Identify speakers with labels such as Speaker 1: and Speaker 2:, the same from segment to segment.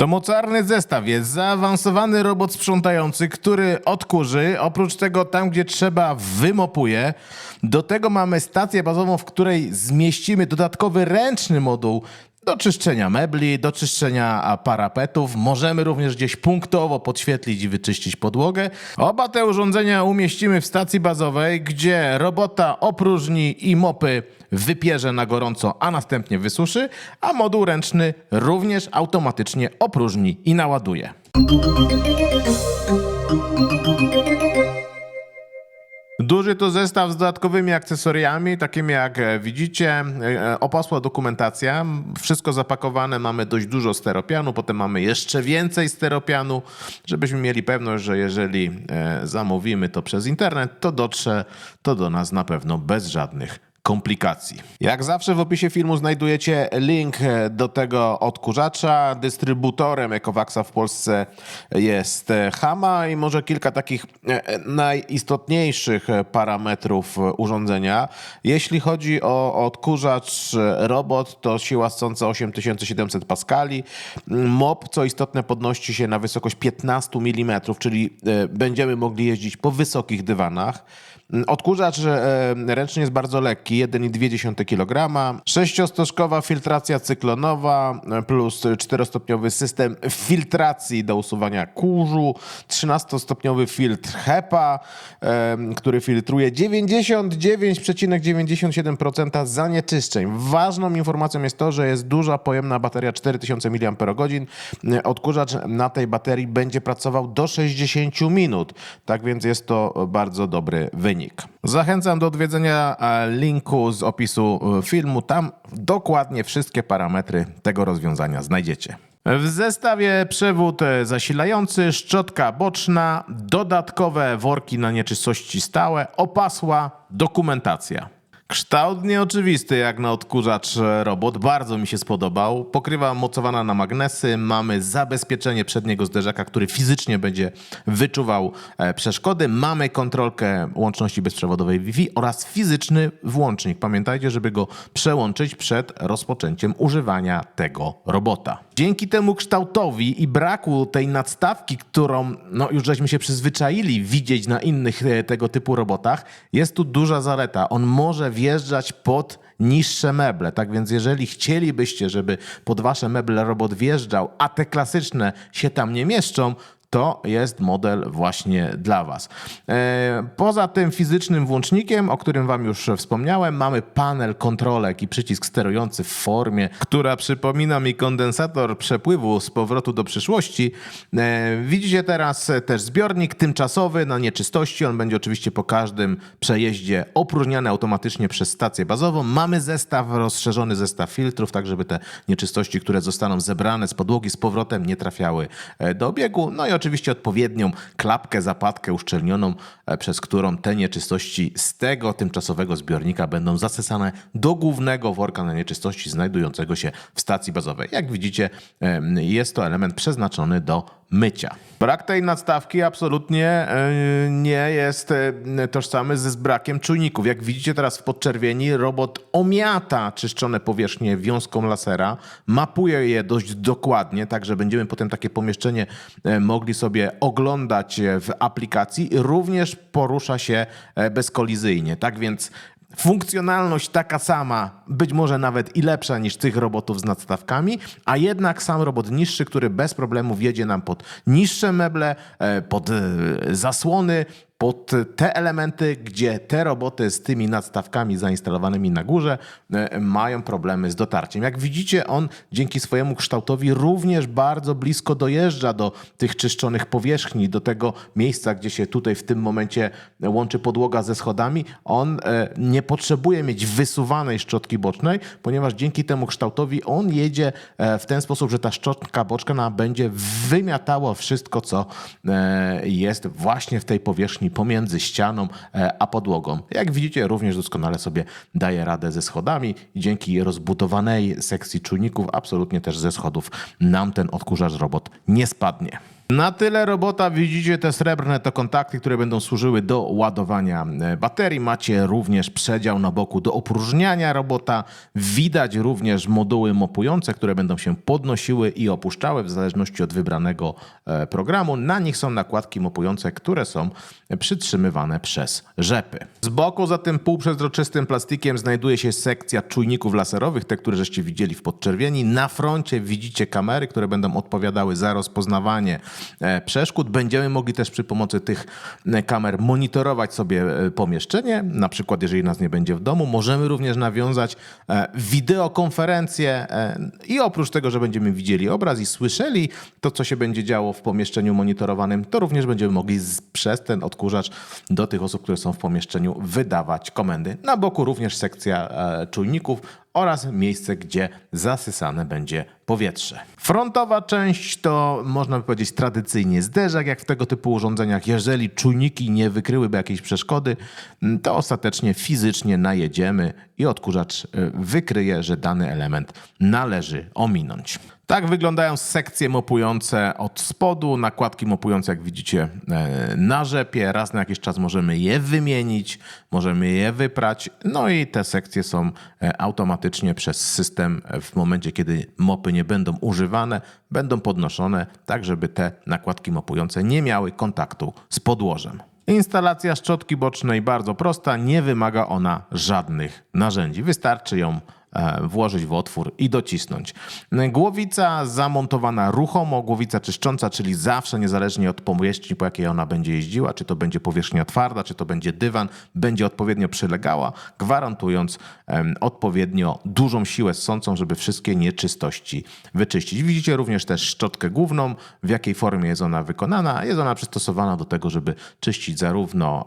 Speaker 1: To mocarny zestaw jest zaawansowany robot sprzątający, który odkurzy, oprócz tego tam, gdzie trzeba, wymopuje. Do tego mamy stację bazową, w której zmieścimy dodatkowy ręczny moduł do czyszczenia mebli, do czyszczenia parapetów. Możemy również gdzieś punktowo podświetlić i wyczyścić podłogę. Oba te urządzenia umieścimy w stacji bazowej, gdzie robota opróżni i mopy wypierze na gorąco, a następnie wysuszy, a moduł ręczny również automatycznie opróżni i naładuje. Duży to zestaw z dodatkowymi akcesoriami, takimi jak e, widzicie, e, opasła dokumentacja, wszystko zapakowane, mamy dość dużo steropianu, potem mamy jeszcze więcej steropianu, żebyśmy mieli pewność, że jeżeli e, zamówimy to przez internet, to dotrze to do nas na pewno bez żadnych komplikacji. Jak zawsze w opisie filmu znajdujecie link do tego odkurzacza. Dystrybutorem Ecowaxa w Polsce jest Hama i może kilka takich e, e, najistotniejszych parametrów urządzenia. Jeśli chodzi o odkurzacz robot, to siła ssąca 8700 paskali. MOP, co istotne, podnosi się na wysokość 15 mm, czyli e, będziemy mogli jeździć po wysokich dywanach. Odkurzacz e, ręczny jest bardzo lekki, 1,2 kg. Sześciostożkowa filtracja cyklonowa e, plus 4-stopniowy system filtracji do usuwania kurzu, 13-stopniowy filtr HEPA, e, który filtruje 99,97% zanieczyszczeń. Ważną informacją jest to, że jest duża pojemna bateria 4000 mAh. Odkurzacz na tej baterii będzie pracował do 60 minut, tak więc jest to bardzo dobry wynik. Zachęcam do odwiedzenia e, linku z opisu e, filmu. Tam dokładnie wszystkie parametry tego rozwiązania znajdziecie. W zestawie przewód e, zasilający, szczotka boczna, dodatkowe worki na nieczystości stałe, opasła, dokumentacja. Kształt nieoczywisty jak na odkurzacz robot, bardzo mi się spodobał. Pokrywa mocowana na magnesy, mamy zabezpieczenie przedniego zderzaka, który fizycznie będzie wyczuwał e, przeszkody. Mamy kontrolkę łączności bezprzewodowej Wi-Fi oraz fizyczny włącznik. Pamiętajcie, żeby go przełączyć przed rozpoczęciem używania tego robota. Dzięki temu kształtowi i braku tej nadstawki, którą no, już żeśmy się przyzwyczaili widzieć na innych e, tego typu robotach, jest tu duża zaleta. On może wjeżdżać pod niższe meble. Tak więc jeżeli chcielibyście, żeby pod wasze meble robot wjeżdżał, a te klasyczne się tam nie mieszczą, to jest model właśnie dla Was. E, Poza tym fizycznym włącznikiem, o którym Wam już wspomniałem, mamy panel kontrolek i przycisk sterujący w formie, która przypomina mi kondensator przepływu z powrotu do przyszłości. E, Widzicie teraz też zbiornik tymczasowy na nieczystości. On będzie oczywiście po każdym przejeździe opróżniany automatycznie przez stację bazową. Mamy zestaw, rozszerzony zestaw filtrów, tak żeby te nieczystości, które zostaną zebrane z podłogi z powrotem nie trafiały e, do obiegu. No i oczywiście odpowiednią klapkę, zapadkę uszczelnioną, e, przez którą te nieczystości z tego tymczasowego zbiornika będą zasysane do głównego worka na nieczystości znajdującego się w stacji bazowej. Jak widzicie, jest to element przeznaczony do mycia. Brak tej nadstawki absolutnie e, nie jest e, tożsamy z brakiem czujników. Jak widzicie teraz w podczerwieni, robot omiata czyszczone powierzchnie wiązką lasera, mapuje je dość dokładnie, tak że będziemy potem takie pomieszczenie e, mogli sobie oglądać e, w aplikacji. Również porusza się e, bezkolizyjnie. Tak więc Funkcjonalność taka sama, być może nawet i lepsza niż tych robotów z nadstawkami, a jednak sam robot niższy, który bez problemu wjedzie nam pod niższe meble, e, pod zasłony, pod te elementy, gdzie te roboty z tymi nadstawkami zainstalowanymi na górze e, mają problemy z dotarciem. Jak widzicie, on dzięki swojemu kształtowi również bardzo blisko dojeżdża do tych czyszczonych powierzchni, do tego miejsca, gdzie się tutaj w tym momencie łączy podłoga ze schodami. On e, nie potrzebuje mieć wysuwanej szczotki bocznej, ponieważ dzięki temu kształtowi on jedzie e, w ten sposób, że ta szczotka boczna będzie wymiatała wszystko, co jest właśnie w tej powierzchni pomiędzy ścianą e, a podłogą. Jak widzicie, również doskonale sobie daje radę ze schodami i dzięki rozbudowanej sekcji czujników absolutnie też ze schodów nam ten odkurzacz robot nie spadnie. Na tyle robota widzicie te srebrne to kontakty, które będą służyły do ładowania e, baterii. Macie również przedział na boku do opróżniania robota. Widać również moduły mopujące, które będą się podnosiły i opuszczały w zależności od wybranego e, programu. Na nich są nakładki mopujące, które są przytrzymywane przez rzepy. Z boku za tym półprzezroczystym plastikiem znajduje się sekcja czujników laserowych, te, które żeście widzieli w podczerwieni. Na froncie widzicie kamery, które będą odpowiadały za rozpoznawanie przeszkód. Będziemy mogli też przy pomocy tych e, kamer monitorować sobie e, pomieszczenie. Na przykład, jeżeli nas nie będzie w domu, możemy również nawiązać e, wideokonferencję e, i oprócz tego, że będziemy widzieli obraz i słyszeli to, co się będzie działo w pomieszczeniu monitorowanym, to również będziemy mogli przez ten odkurzacz do tych osób, które są w pomieszczeniu, wydawać komendy. Na boku również sekcja e, czujników oraz miejsce, gdzie zasysane będzie powietrze. Frontowa część to można by powiedzieć tradycyjnie zderzak, jak w tego typu urządzeniach. Jeżeli czujniki nie wykryłyby jakiejś przeszkody, m, to ostatecznie fizycznie najedziemy i odkurzacz e, wykryje, że dany element należy ominąć. Tak wyglądają sekcje mopujące od spodu, nakładki mopujące, jak widzicie, e, na rzepie. Raz na jakiś czas możemy je wymienić, możemy je wyprać. No i te sekcje są e, automatycznie przez system w momencie, kiedy mopy nie będą używane, będą podnoszone, tak żeby te nakładki mopujące nie miały kontaktu z podłożem. Instalacja szczotki bocznej bardzo prosta, nie wymaga ona żadnych narzędzi. Wystarczy ją włożyć w otwór i docisnąć. Głowica zamontowana ruchomo, głowica czyszcząca, czyli zawsze niezależnie od powierzchni, po jakiej ona będzie jeździła, czy to będzie powierzchnia twarda, czy to będzie dywan, będzie odpowiednio przylegała, gwarantując odpowiednio dużą siłę ssącą, żeby wszystkie nieczystości wyczyścić. Widzicie również też szczotkę główną, w jakiej formie jest ona wykonana. Jest ona przystosowana do tego, żeby czyścić zarówno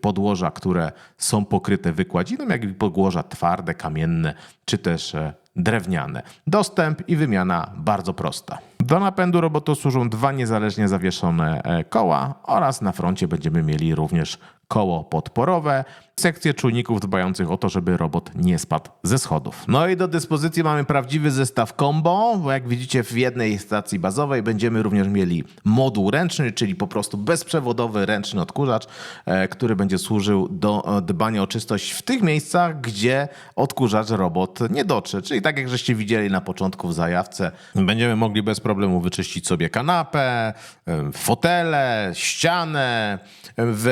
Speaker 1: podłoża, które są pokryte wykładziną, jak i podłoża twarde, kamienne, czy też e, drewniane. Dostęp i wymiana bardzo prosta. Do napędu robotu służą dwa niezależnie zawieszone e, koła oraz na froncie będziemy mieli również koło podporowe, sekcję czujników dbających o to, żeby robot nie spadł ze schodów. No i do dyspozycji mamy prawdziwy zestaw combo, bo jak widzicie w jednej stacji bazowej będziemy również mieli moduł ręczny, czyli po prostu bezprzewodowy ręczny odkurzacz, e, który będzie służył do e, dbania o czystość w tych miejscach, gdzie odkurzacz robot nie dotrze. Czyli tak jak żeście widzieli na początku w zajawce, będziemy mogli bez problemu wyczyścić sobie kanapę, e, fotele, ścianę. W,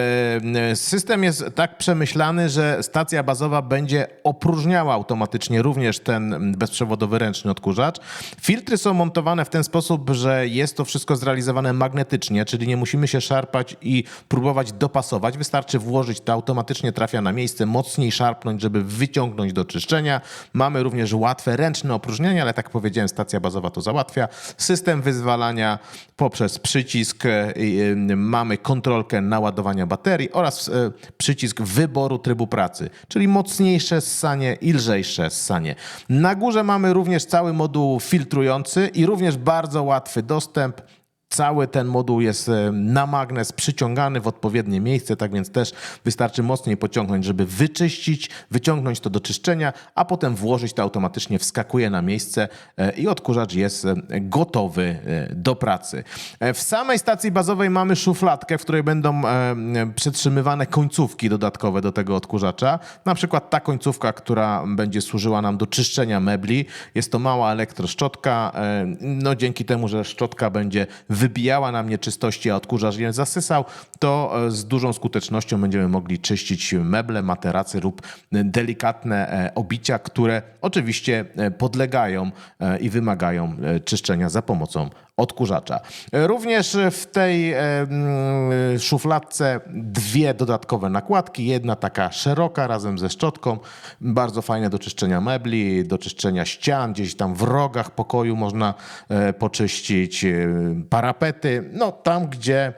Speaker 1: system jest tak przemyślany, że stacja bazowa będzie opróżniała automatycznie również ten bezprzewodowy ręczny odkurzacz. Filtry są montowane w ten sposób, że jest to wszystko zrealizowane magnetycznie, czyli nie musimy się szarpać i próbować dopasować. Wystarczy włożyć, to automatycznie trafia na miejsce, mocniej szarpnąć, żeby wyciągnąć do czyszczenia. Mamy również łatwe ręczne opróżnianie, ale tak powiedziałem, stacja bazowa to załatwia. System wyzwalania poprzez przycisk, e, e, mamy kontrolkę naładowania baterii oraz e, przycisk wyboru trybu pracy, czyli mocniejsze ssanie i lżejsze ssanie. Na górze mamy również cały moduł filtrujący i również bardzo łatwy dostęp. Cały ten moduł jest e, na magnes przyciągany w odpowiednie miejsce, tak więc też wystarczy mocniej pociągnąć, żeby wyczyścić, wyciągnąć to do czyszczenia, a potem włożyć to automatycznie, wskakuje na miejsce e, i odkurzacz jest e, gotowy do pracy. W samej stacji bazowej mamy szufladkę, w której będą przetrzymywane końcówki dodatkowe do tego odkurzacza. Na przykład ta końcówka, która będzie służyła nam do czyszczenia mebli. Jest to mała elektroszczotka. No dzięki temu, że szczotka będzie wybijała nam nieczystości, a odkurzacz je zasysał, to e, z dużą skutecznością będziemy mogli czyścić meble, materacy lub e, delikatne e, obicia, które oczywiście podlegają i wymagają czyszczenia za pomocą odkurzacza. Również w tej szufladce dwie dodatkowe nakładki. Jedna taka szeroka razem ze szczotką, bardzo fajne do czyszczenia mebli, do czyszczenia ścian, gdzieś tam w rogach pokoju można e, poczyścić, e, parapety, no tam gdzie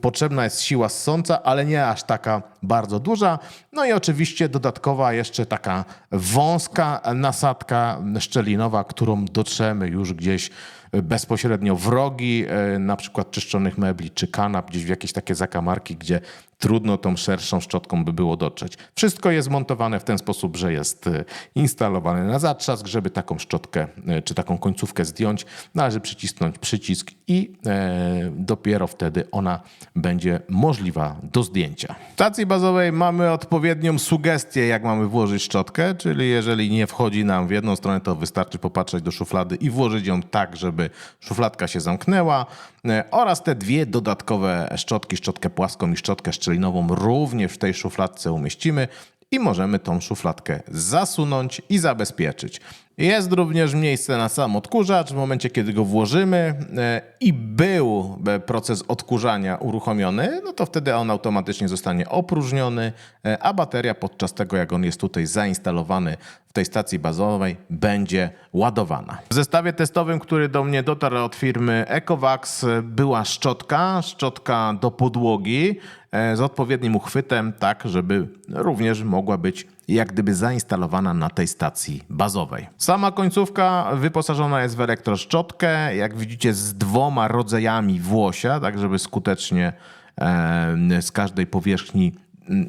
Speaker 1: potrzebna jest siła ssąca, ale nie aż taka bardzo duża. No i oczywiście dodatkowa jeszcze taka wąska nasadka szczelinowa, którą dotrzemy już gdzieś bezpośrednio w rogi, e, na przykład czyszczonych mebli czy kanap, gdzieś w jakieś takie zakamarki, gdzie trudno tą szerszą szczotką by było dotrzeć. Wszystko jest montowane w ten sposób, że jest e, instalowane na zatrzask. Żeby taką szczotkę e, czy taką końcówkę zdjąć, należy przycisnąć przycisk i e, dopiero wtedy ona będzie możliwa do zdjęcia. W stacji bazowej mamy odpowiednią sugestię, jak mamy włożyć szczotkę, czyli jeżeli nie wchodzi nam w jedną stronę, to wystarczy popatrzeć do szuflady i włożyć ją tak, żeby szufladka się zamknęła e, oraz te dwie dodatkowe szczotki, szczotkę płaską i szczotkę szczelinową również w tej szufladce umieścimy i możemy tą szufladkę zasunąć i zabezpieczyć. Jest również miejsce na sam odkurzacz. W momencie, kiedy go włożymy e, i był e, proces odkurzania uruchomiony, no to wtedy on automatycznie zostanie opróżniony, e, a bateria podczas tego, jak on jest tutaj zainstalowany w tej stacji bazowej, będzie ładowana. W zestawie testowym, który do mnie dotarł od firmy Ecovax, była szczotka, szczotka do podłogi z odpowiednim uchwytem, tak żeby również mogła być jak gdyby zainstalowana na tej stacji bazowej. Sama końcówka wyposażona jest w elektroszczotkę, jak widzicie z dwoma rodzajami włosia, tak żeby skutecznie e, z każdej powierzchni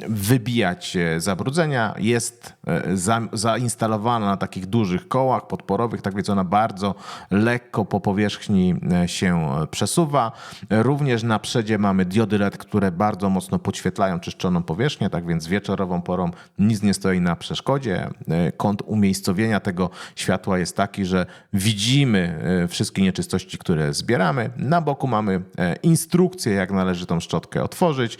Speaker 1: wybijać e, zabrudzenia. Jest e, za, zainstalowana na takich dużych kołach podporowych, tak więc ona bardzo lekko po powierzchni e, się przesuwa. Również na przedzie mamy diody LED, które bardzo mocno podświetlają czyszczoną powierzchnię, tak więc wieczorową porą nic nie stoi na przeszkodzie. Kąt umiejscowienia tego światła jest taki, że widzimy wszystkie nieczystości, które zbieramy. Na boku mamy instrukcję, jak należy tą szczotkę otworzyć.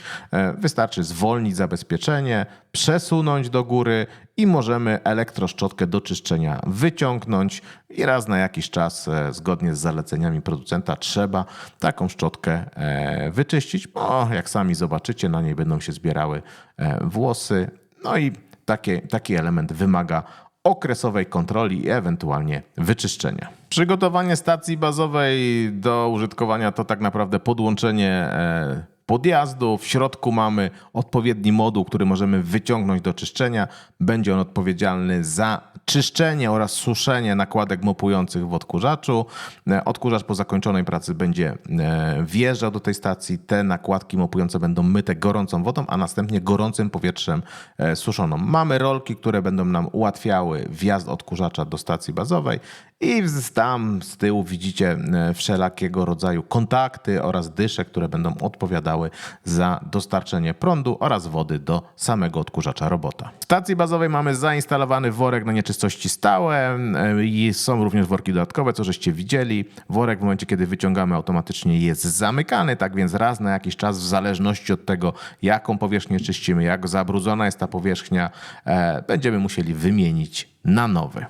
Speaker 1: Wystarczy zwolnić uwolnić zabezpieczenie, przesunąć do góry i możemy elektroszczotkę do czyszczenia wyciągnąć i raz na jakiś czas, e, zgodnie z zaleceniami producenta, trzeba taką szczotkę e, wyczyścić, bo jak sami zobaczycie, na niej będą się zbierały e, włosy. No i takie, taki element wymaga okresowej kontroli i ewentualnie wyczyszczenia. Przygotowanie stacji bazowej do użytkowania to tak naprawdę podłączenie podjazdu. W środku mamy odpowiedni moduł, który możemy wyciągnąć do czyszczenia. Będzie on odpowiedzialny za czyszczenie oraz suszenie nakładek mopujących w odkurzaczu. E, odkurzacz po zakończonej pracy będzie e, wjeżdżał do tej stacji. Te nakładki mopujące będą myte gorącą wodą, a następnie gorącym powietrzem e, suszoną. Mamy rolki, które będą nam ułatwiały wjazd odkurzacza do stacji bazowej i tam z tyłu widzicie wszelakiego rodzaju kontakty oraz dysze, które będą odpowiadały za dostarczenie prądu oraz wody do samego odkurzacza robota. W stacji bazowej mamy zainstalowany worek na nieczystości stałe i są również worki dodatkowe, co żeście widzieli. Worek w momencie, kiedy wyciągamy automatycznie jest zamykany, tak więc raz na jakiś czas, w zależności od tego, jaką powierzchnię czyścimy, jak zabrudzona jest ta powierzchnia, e, będziemy musieli wymienić na nowy.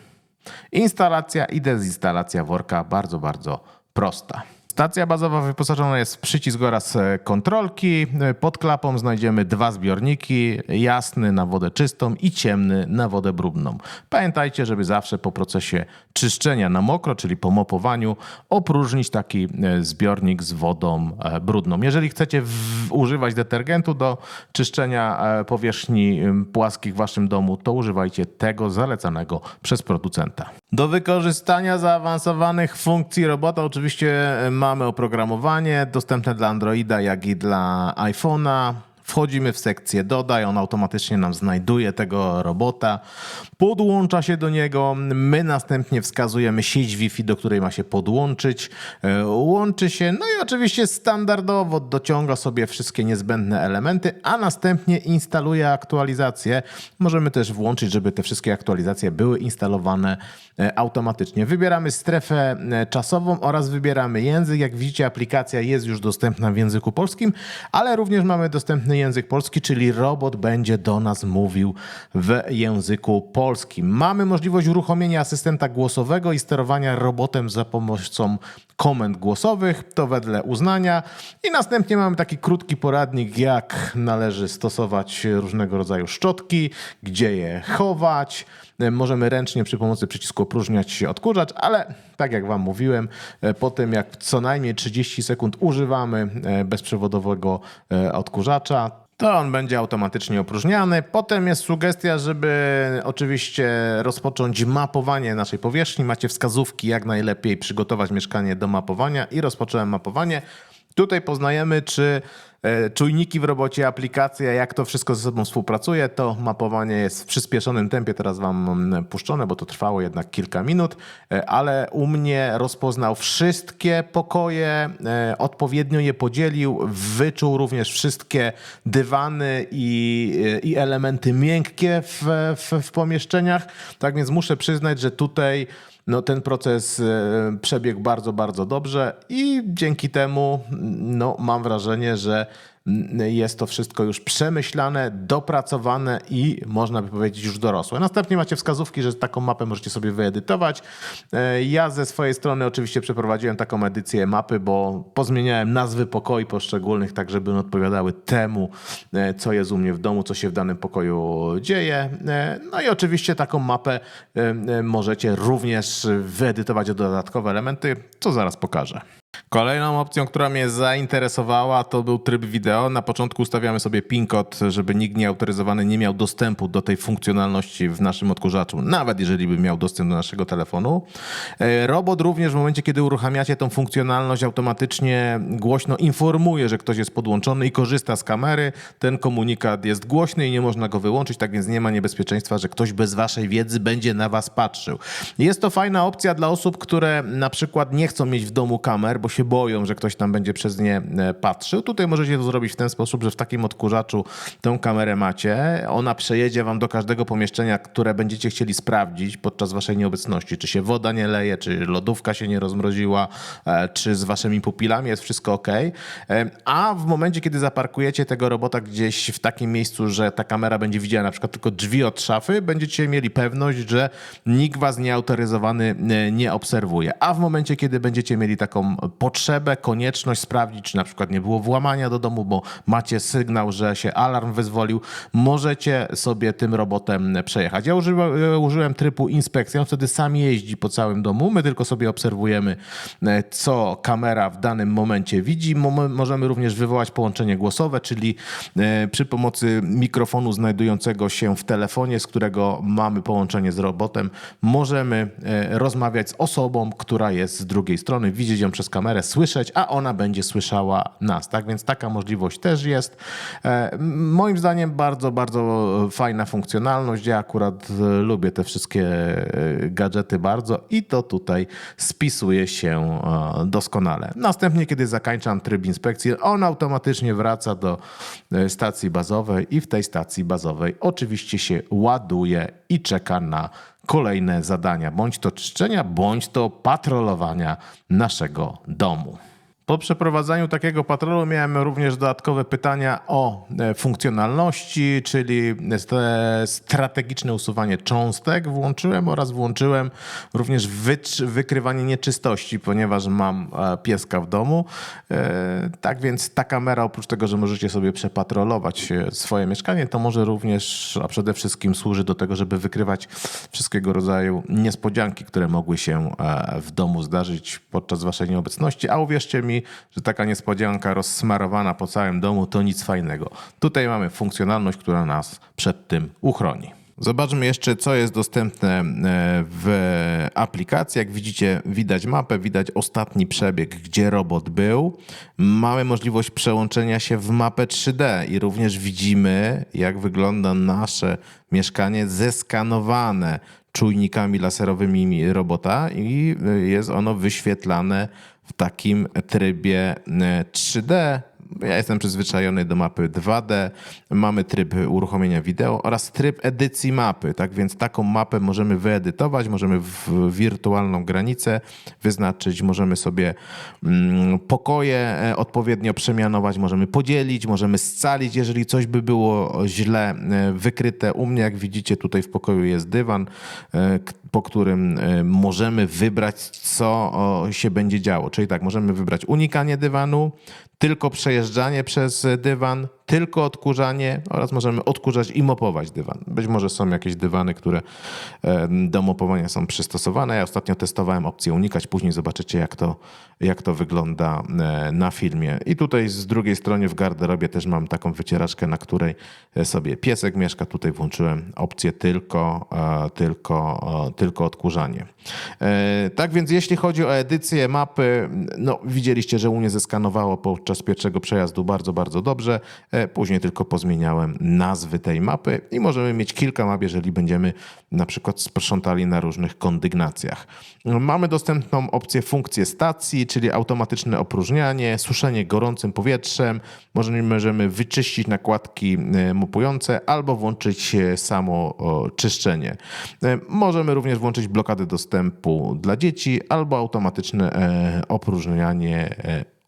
Speaker 1: Instalacja i dezinstalacja worka bardzo, bardzo prosta. Stacja bazowa wyposażona jest w przycisk oraz e, kontrolki. E, pod klapą znajdziemy dwa zbiorniki, jasny na wodę czystą i ciemny na wodę brudną. Pamiętajcie, żeby zawsze po procesie czyszczenia na mokro, czyli po mopowaniu, opróżnić taki e, zbiornik z wodą brudną. Jeżeli chcecie używać detergentu do czyszczenia powierzchni płaskich w waszym domu, to używajcie tego zalecanego przez producenta. Do wykorzystania zaawansowanych funkcji robota oczywiście mamy oprogramowanie dostępne dla Androida, jak i dla iPhone'a. Wchodzimy w sekcję dodaj, on automatycznie nam znajduje tego robota, podłącza się do niego, my następnie wskazujemy sieć Wi-Fi, do której ma się podłączyć, e, łączy się, no i oczywiście standardowo dociąga sobie wszystkie niezbędne elementy, a następnie instaluje aktualizacje. Możemy też włączyć, żeby te wszystkie aktualizacje były instalowane e, automatycznie. Wybieramy strefę e, czasową oraz wybieramy język. Jak widzicie, aplikacja jest już dostępna w języku polskim, ale również mamy dostępny język polski, czyli robot będzie do nas mówił w języku polskim. Mamy możliwość uruchomienia asystenta głosowego i sterowania robotem za pomocą komend głosowych, to wedle uznania. I następnie mamy taki krótki poradnik, jak należy stosować różnego rodzaju szczotki, gdzie je chować. Możemy ręcznie przy pomocy przycisku opróżniać odkurzacz, ale tak jak Wam mówiłem, po tym jak co najmniej 30 sekund używamy e, bezprzewodowego e, odkurzacza, to on będzie automatycznie opróżniany. Potem jest sugestia, żeby oczywiście rozpocząć mapowanie naszej powierzchni. Macie wskazówki, jak najlepiej przygotować mieszkanie do mapowania i rozpocząłem mapowanie. Tutaj poznajemy, czy czujniki w robocie, aplikacja, jak to wszystko ze sobą współpracuje, to mapowanie jest w przyspieszonym tempie, teraz wam mm, puszczone, bo to trwało jednak kilka minut, e, ale u mnie rozpoznał wszystkie pokoje, e, odpowiednio je podzielił, wyczuł również wszystkie dywany i, i elementy miękkie w, w, w pomieszczeniach, tak więc muszę przyznać, że tutaj no, ten proces e, przebiegł bardzo, bardzo dobrze i dzięki temu no, mam wrażenie, że jest to wszystko już przemyślane, dopracowane i można by powiedzieć już dorosłe. Następnie macie wskazówki, że taką mapę możecie sobie wyedytować. E, Ja ze swojej strony oczywiście przeprowadziłem taką edycję mapy, bo pozmieniałem nazwy pokoi poszczególnych, tak żeby one odpowiadały temu, e, co jest u mnie w domu, co się w danym pokoju dzieje. E, No i oczywiście taką mapę możecie również wyedytować o dodatkowe elementy, co zaraz pokażę. Kolejną opcją, która mnie zainteresowała, to był tryb wideo. Na początku ustawiamy sobie PIN kod, żeby nikt nieautoryzowany nie miał dostępu do tej funkcjonalności w naszym odkurzaczu, nawet jeżeli by miał dostęp do naszego telefonu. E, Robot również w momencie, kiedy uruchamiacie tą funkcjonalność, automatycznie głośno informuje, że ktoś jest podłączony i korzysta z kamery. Ten komunikat jest głośny i nie można go wyłączyć, tak więc nie ma niebezpieczeństwa, że ktoś bez waszej wiedzy będzie na was patrzył. Jest to fajna opcja dla osób, które na przykład nie chcą mieć w domu kamer, bo się boją, że ktoś tam będzie przez nie e, patrzył. Tutaj możecie to zrobić w ten sposób, że w takim odkurzaczu tę kamerę macie. Ona przejedzie wam do każdego pomieszczenia, które będziecie chcieli sprawdzić podczas waszej nieobecności. Czy się woda nie leje, czy lodówka się nie rozmroziła, e, czy z waszymi pupilami jest wszystko ok. E, A w momencie, kiedy zaparkujecie tego robota gdzieś w takim miejscu, że ta kamera będzie widziała na przykład tylko drzwi od szafy, będziecie mieli pewność, że nikt was nieautoryzowany nie obserwuje. A w momencie, kiedy będziecie mieli taką potrzebę, konieczność sprawdzić, czy na przykład nie było włamania do domu, bo macie sygnał, że się alarm wyzwolił, możecie sobie tym robotem przejechać. Ja używa, e, użyłem trybu inspekcja, on wtedy sam jeździ po całym domu, my tylko sobie obserwujemy, e, co kamera w danym momencie widzi. Mo- Możemy również wywołać połączenie głosowe, czyli e, przy pomocy mikrofonu znajdującego się w telefonie, z którego mamy połączenie z robotem, możemy rozmawiać z osobą, która jest z drugiej strony, widzieć ją przez kamerę, słyszeć, a ona będzie słyszała nas. Tak więc taka możliwość też jest. E, Moim zdaniem bardzo, bardzo fajna funkcjonalność. Ja akurat e, lubię te wszystkie e, gadżety bardzo i to tutaj spisuje się doskonale. Następnie, kiedy zakańczam tryb inspekcji, on automatycznie wraca do stacji bazowej i w tej stacji bazowej oczywiście się ładuje i czeka na kolejne zadania, bądź to czyszczenia, bądź to patrolowania naszego domu. Po przeprowadzaniu takiego patrolu miałem również dodatkowe pytania o e, funkcjonalności, czyli te strategiczne usuwanie cząstek włączyłem oraz włączyłem również wykrywanie nieczystości, ponieważ mam e, pieska w domu. E, Tak więc ta kamera oprócz tego, że możecie sobie przepatrolować swoje mieszkanie, to może również, a przede wszystkim służy do tego, żeby wykrywać wszystkiego rodzaju niespodzianki, które mogły się w domu zdarzyć podczas waszej nieobecności, a uwierzcie mi, że taka niespodzianka rozsmarowana po całym domu to nic fajnego. Tutaj mamy funkcjonalność, która nas przed tym uchroni. Zobaczmy jeszcze, co jest dostępne e, w aplikacji. Jak widzicie, widać mapę, widać ostatni przebieg, gdzie robot był. Mamy możliwość przełączenia się w mapę 3D i również widzimy, jak wygląda nasze mieszkanie zeskanowane czujnikami laserowymi robota i jest ono wyświetlane w takim trybie e, 3D. Ja jestem przyzwyczajony do mapy 2D. Mamy tryb uruchomienia wideo oraz tryb edycji mapy. Tak więc taką mapę możemy wyedytować, możemy w wirtualną granicę wyznaczyć, możemy sobie mm, pokoje e, odpowiednio przemianować, możemy podzielić, możemy scalić, jeżeli coś by było źle e, wykryte. U mnie, jak widzicie, tutaj w pokoju jest dywan, e, po którym możemy wybrać, co się będzie działo. Czyli tak, możemy wybrać unikanie dywanu, tylko przejeżdżanie przez dywan, tylko odkurzanie oraz możemy odkurzać i mopować dywan. Być może są jakieś dywany, które e, do mopowania są przystosowane. Ja ostatnio testowałem opcję unikać, później zobaczycie jak to, jak to wygląda e, na filmie. I tutaj z drugiej strony w garderobie też mam taką wycieraczkę, na której e, sobie piesek mieszka. Tutaj włączyłem opcję tylko, tylko, tylko odkurzanie. Tak więc jeśli chodzi o edycję mapy, no widzieliście, że u mnie zeskanowało podczas pierwszego przejazdu bardzo, bardzo dobrze. Później tylko pozmieniałem nazwy tej mapy i możemy mieć kilka map, jeżeli będziemy na przykład sprzątali na różnych kondygnacjach. Mamy dostępną opcję funkcję stacji, czyli automatyczne opróżnianie, suszenie gorącym powietrzem. Możemy wyczyścić nakładki e, mopujące albo włączyć samo czyszczenie. E, możemy również włączyć blokadę dostępu dla dzieci albo automatyczne e, opróżnianie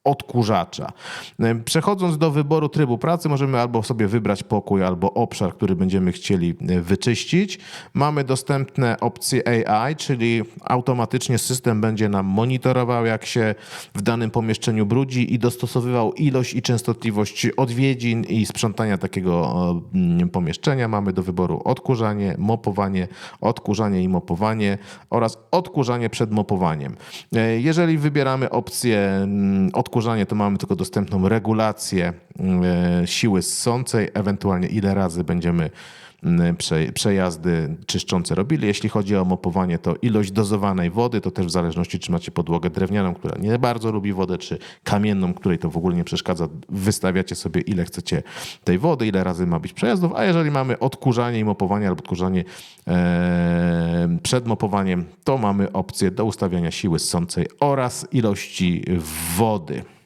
Speaker 1: odkurzacza. E, przechodząc do wyboru trybu pracy, możemy albo sobie wybrać pokój, albo obszar, który będziemy chcieli e, wyczyścić. Mamy dostępne opcje AI, czyli automatycznie system będzie nam monitorował, jak się w danym pomieszczeniu brudzi i dostosowywał ilość i częstotliwość odwiedzin i sprzątania takiego mm, pomieszczenia. Mamy do wyboru odkurzanie, mopowanie, odkurzanie i mopowanie oraz odkurzanie przed mopowaniem. E, jeżeli wybieramy opcję odkurzania, odkurzanie to mamy tylko dostępną regulację e, siły ssącej, ewentualnie ile razy będziemy przejazdy czyszczące robili. Jeśli chodzi o mopowanie, to ilość dozowanej wody, to też w zależności, czy macie podłogę drewnianą, która nie bardzo lubi wodę, czy kamienną, której to w ogóle nie przeszkadza, wystawiacie sobie ile chcecie tej wody, ile razy ma być przejazdów, a jeżeli mamy odkurzanie i mopowanie albo odkurzanie e, przed mopowaniem, to mamy opcję do ustawiania siły ssącej oraz ilości wody.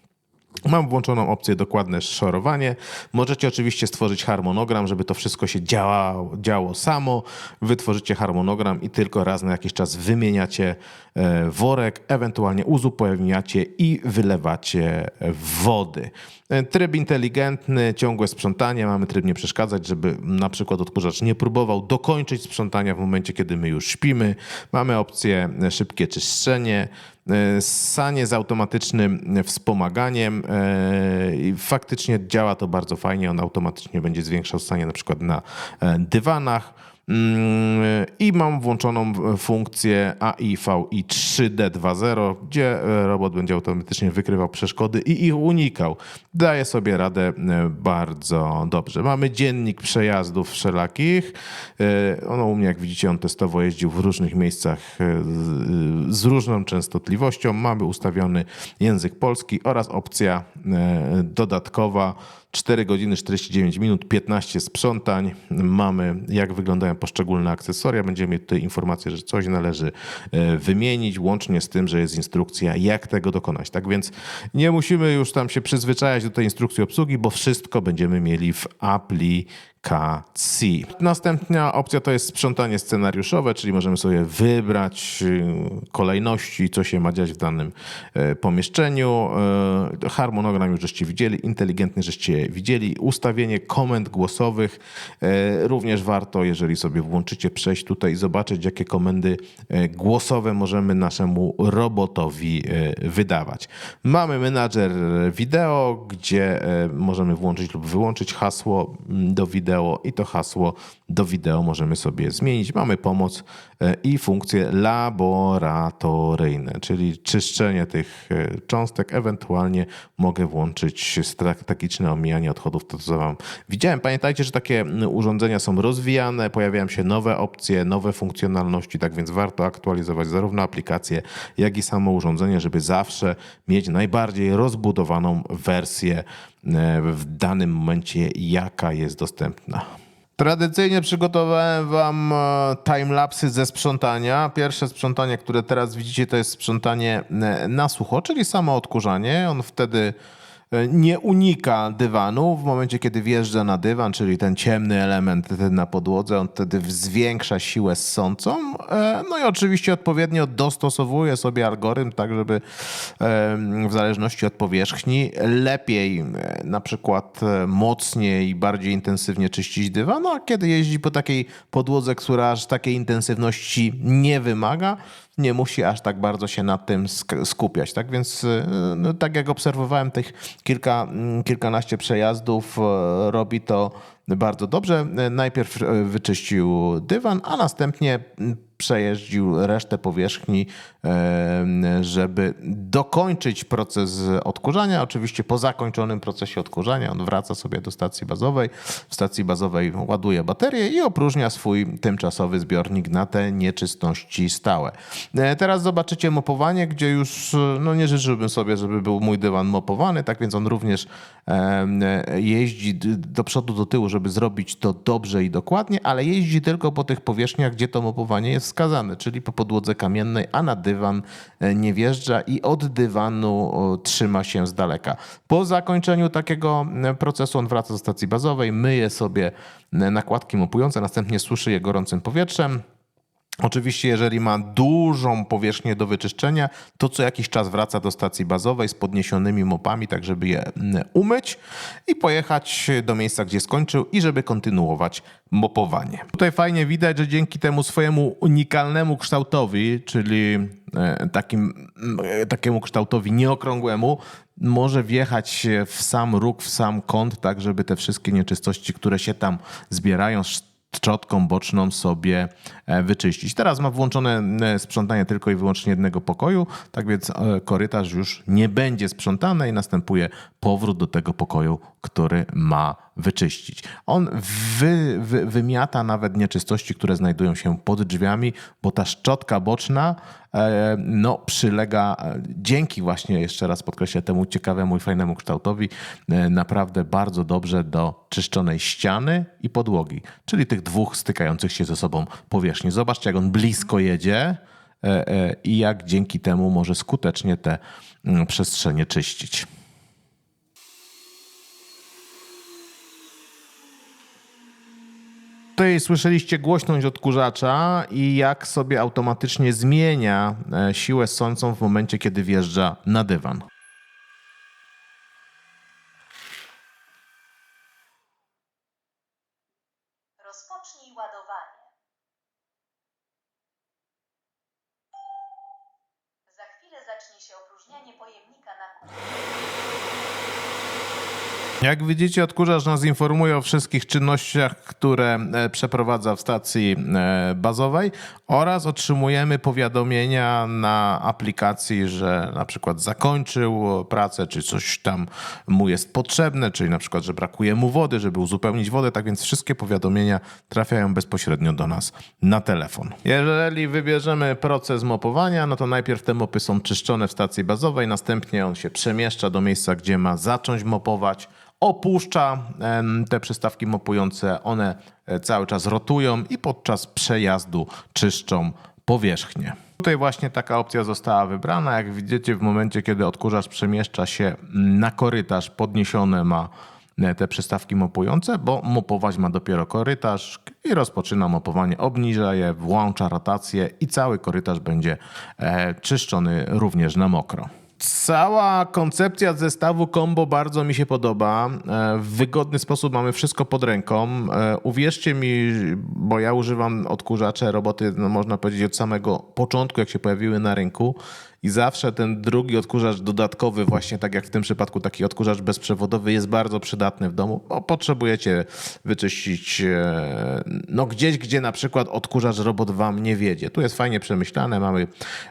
Speaker 1: Mam włączoną opcję dokładne szorowanie. Możecie oczywiście stworzyć harmonogram, żeby to wszystko się działało, działo samo. Wytworzycie harmonogram i tylko raz na jakiś czas wymieniacie e, worek, ewentualnie uzupełniacie i wylewacie wody. E, tryb inteligentny, ciągłe sprzątanie. Mamy tryb nie przeszkadzać, żeby na przykład odkurzacz nie próbował dokończyć sprzątania w momencie, kiedy my już śpimy. Mamy opcję szybkie czyszczenie. E, sanie z automatycznym wspomaganiem. E, faktycznie działa to bardzo fajnie. On automatycznie będzie zwiększał sanie na przykład na e, dywanach. Mm, I mam włączoną funkcję AIVI 3D2.0, gdzie robot będzie automatycznie wykrywał przeszkody i ich unikał. Daje sobie radę e, bardzo dobrze. Mamy dziennik przejazdów wszelakich. E, ono u mnie, jak widzicie, on testowo jeździł w różnych miejscach e, z różną częstotliwością. Mamy ustawiony język polski oraz opcja dodatkowa 4 godziny 49 minut, 15 sprzątań. Mamy, jak wyglądają poszczególne akcesoria. Będziemy mieć tutaj informację, że coś należy e, wymienić, łącznie z tym, że jest instrukcja, jak tego dokonać. Tak więc nie musimy już tam się przyzwyczajać do tej instrukcji obsługi, bo wszystko będziemy mieli w aplikacji KC. Następna opcja to jest sprzątanie scenariuszowe, czyli możemy sobie wybrać y, kolejności, co się ma dziać w danym e, pomieszczeniu. E, harmonogram już żeście widzieli, inteligentny żeście widzieli. Ustawienie komend głosowych e, również warto, jeżeli sobie włączycie, przejść tutaj i zobaczyć, jakie komendy głosowe możemy naszemu robotowi wydawać. Mamy menadżer wideo, gdzie możemy włączyć lub wyłączyć hasło do wideo wideo i to hasło do wideo możemy sobie zmienić. Mamy pomoc e, i funkcje laboratoryjne, czyli czyszczenie tych e, cząstek. Ewentualnie mogę włączyć strategiczne omijanie odchodów. To co wam widziałem. Pamiętajcie, że takie urządzenia są rozwijane, pojawiają się nowe opcje, nowe funkcjonalności, tak więc warto aktualizować zarówno aplikację, jak i samo urządzenie, żeby zawsze mieć najbardziej rozbudowaną wersję w danym momencie, jaka jest dostępna. Tradycyjnie przygotowałem Wam e, timelapsy ze sprzątania. Pierwsze sprzątanie, które teraz widzicie, to jest sprzątanie e, na sucho, czyli samo odkurzanie. On wtedy nie unika dywanu. W momencie, kiedy wjeżdża na dywan, czyli ten ciemny element na podłodze, on wtedy zwiększa siłę ssącą. E, no i oczywiście odpowiednio dostosowuje sobie algorytm, tak żeby w zależności od powierzchni lepiej e, na przykład e, mocniej, bardziej intensywnie czyścić dywan, no a kiedy jeździ po takiej podłodze, która aż takiej intensywności nie wymaga, nie musi aż tak bardzo się nad tym sk- skupiać. Tak więc, y, no, tak jak obserwowałem tych kilka, mm, kilkanaście przejazdów, y, robi to bardzo dobrze. Y, Najpierw y, wyczyścił dywan, a następnie mm, przejeździł resztę powierzchni, żeby dokończyć proces odkurzania. Oczywiście po zakończonym procesie odkurzania on wraca sobie do stacji bazowej. W stacji bazowej ładuje baterię i opróżnia swój tymczasowy zbiornik na te nieczystości stałe. E, Teraz zobaczycie mopowanie, gdzie już e, no nie życzyłbym sobie, żeby był mój dywan mopowany, tak więc on również e, jeździ do przodu, do tyłu, żeby zrobić to dobrze i dokładnie, ale jeździ tylko po tych powierzchniach, gdzie to mopowanie jest wskazane, czyli po podłodze kamiennej, a na dywan e, nie wjeżdża i od dywanu trzyma się z daleka. Po zakończeniu takiego e, procesu on wraca do stacji bazowej, myje sobie e, nakładki mopujące, następnie suszy je gorącym powietrzem. Oczywiście, jeżeli ma dużą powierzchnię do wyczyszczenia, to co jakiś czas wraca do stacji bazowej z podniesionymi mopami, tak żeby je mm, umyć i pojechać do miejsca, gdzie skończył i żeby kontynuować mopowanie. Tutaj fajnie widać, że dzięki temu swojemu unikalnemu kształtowi, czyli e, takim, e, takiemu kształtowi nieokrągłemu, może wjechać w sam róg, w sam kąt, tak żeby te wszystkie nieczystości, które się tam zbierają, szczotką boczną sobie e, wyczyścić. Teraz ma włączone e, sprzątanie tylko i wyłącznie jednego pokoju, tak więc e, korytarz już nie będzie sprzątany i następuje powrót do tego pokoju, który ma wyczyścić. On wy, wy, wymiata nawet nieczystości, które znajdują się pod drzwiami, bo ta szczotka boczna e, no, przylega e, dzięki właśnie, jeszcze raz podkreślę, temu ciekawemu i fajnemu kształtowi, e, naprawdę bardzo dobrze do czyszczonej ściany i podłogi, czyli tych dwóch stykających się ze sobą powierzchni. Zobaczcie, jak on blisko jedzie i jak dzięki temu może skutecznie te mm, przestrzenie czyścić. Tutaj słyszeliście głośność odkurzacza i jak sobie automatycznie zmienia e, siłę sącą w momencie, kiedy wjeżdża na dywan.
Speaker 2: Rozpocznij ładowanie. Za chwilę zacznie się opróżnianie pojemnika na kurz.
Speaker 1: Jak widzicie, odkurzacz nas informuje o wszystkich czynnościach, które e, przeprowadza w stacji e, bazowej oraz otrzymujemy powiadomienia na aplikacji, że na przykład zakończył pracę, czy coś tam mu jest potrzebne, czyli na przykład, że brakuje mu wody, żeby uzupełnić wodę, tak więc wszystkie powiadomienia trafiają bezpośrednio do nas na telefon. Jeżeli wybierzemy proces mopowania, no to najpierw te mopy są czyszczone w stacji bazowej, następnie on się przemieszcza do miejsca, gdzie ma zacząć mopować, opuszcza te przystawki mopujące, one e, cały czas rotują i podczas przejazdu czyszczą powierzchnię. Tutaj właśnie taka opcja została wybrana. Jak widzicie, w momencie, kiedy odkurzacz przemieszcza się na korytarz, podniesione ma e, te przystawki mopujące, bo mopować ma dopiero korytarz i rozpoczyna mopowanie, obniża je, włącza rotację i cały korytarz będzie e, czyszczony również na mokro. Cała koncepcja zestawu combo bardzo mi się podoba. E, W wygodny sposób mamy wszystko pod ręką. E, Uwierzcie mi, bo ja używam odkurzacze roboty, no można powiedzieć, od samego początku, jak się pojawiły na rynku. I zawsze ten drugi odkurzacz dodatkowy, właśnie tak jak w tym przypadku taki odkurzacz bezprzewodowy jest bardzo przydatny w domu, bo potrzebujecie wyczyścić e, no gdzieś, gdzie na przykład odkurzacz robot wam nie wiedzie. Tu jest fajnie przemyślane, mamy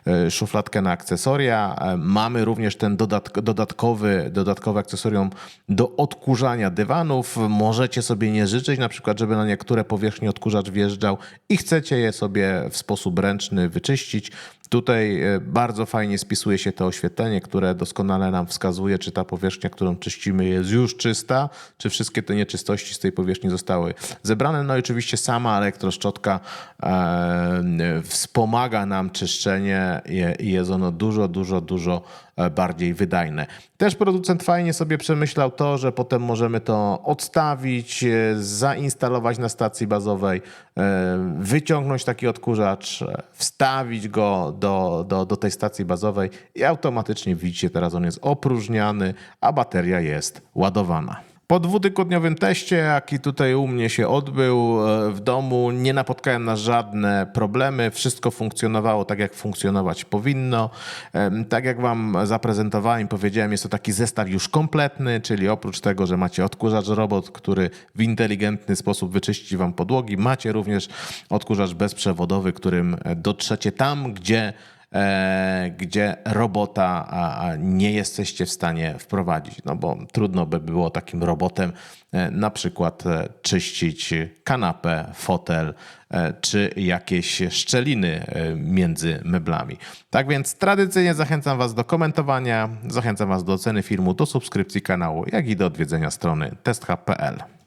Speaker 1: e, szufladkę na akcesoria, e, mamy również ten dodatk- dodatkowy, dodatkowe akcesorium do odkurzania dywanów. Możecie sobie nie życzyć na przykład, żeby na niektóre powierzchnie odkurzacz wjeżdżał i chcecie je sobie w sposób ręczny wyczyścić. Tutaj e, bardzo fajnie spisuje się to oświetlenie, które doskonale nam wskazuje, czy ta powierzchnia, którą czyścimy, jest już czysta, czy wszystkie te nieczystości z tej powierzchni zostały zebrane. No i oczywiście sama elektroszczotka e, wspomaga nam czyszczenie i- jest ono dużo, dużo, dużo bardziej wydajne. Też producent fajnie sobie przemyślał to, że potem możemy to odstawić, e, zainstalować na stacji bazowej, e, wyciągnąć taki odkurzacz, e, wstawić go do, do, do tej stacji bazowej i automatycznie widzicie, teraz on jest opróżniany, a bateria jest ładowana. Po dwutygodniowym teście, jaki tutaj u mnie się odbył e, w domu, nie napotkałem na żadne problemy. Wszystko funkcjonowało tak, jak funkcjonować powinno. Tak jak Wam zaprezentowałem, powiedziałem, jest to taki zestaw już kompletny, czyli oprócz tego, że macie odkurzacz robot, który w inteligentny sposób wyczyści Wam podłogi, macie również odkurzacz bezprzewodowy, którym dotrzecie tam, gdzie gdzie robota nie jesteście w stanie wprowadzić. No bo trudno by było takim robotem e, na przykład e, czyścić kanapę, fotel e, czy jakieś szczeliny e, między meblami. Tak więc tradycyjnie zachęcam Was do komentowania, zachęcam Was do oceny filmu, do subskrypcji kanału, jak i do odwiedzenia strony testhub.pl.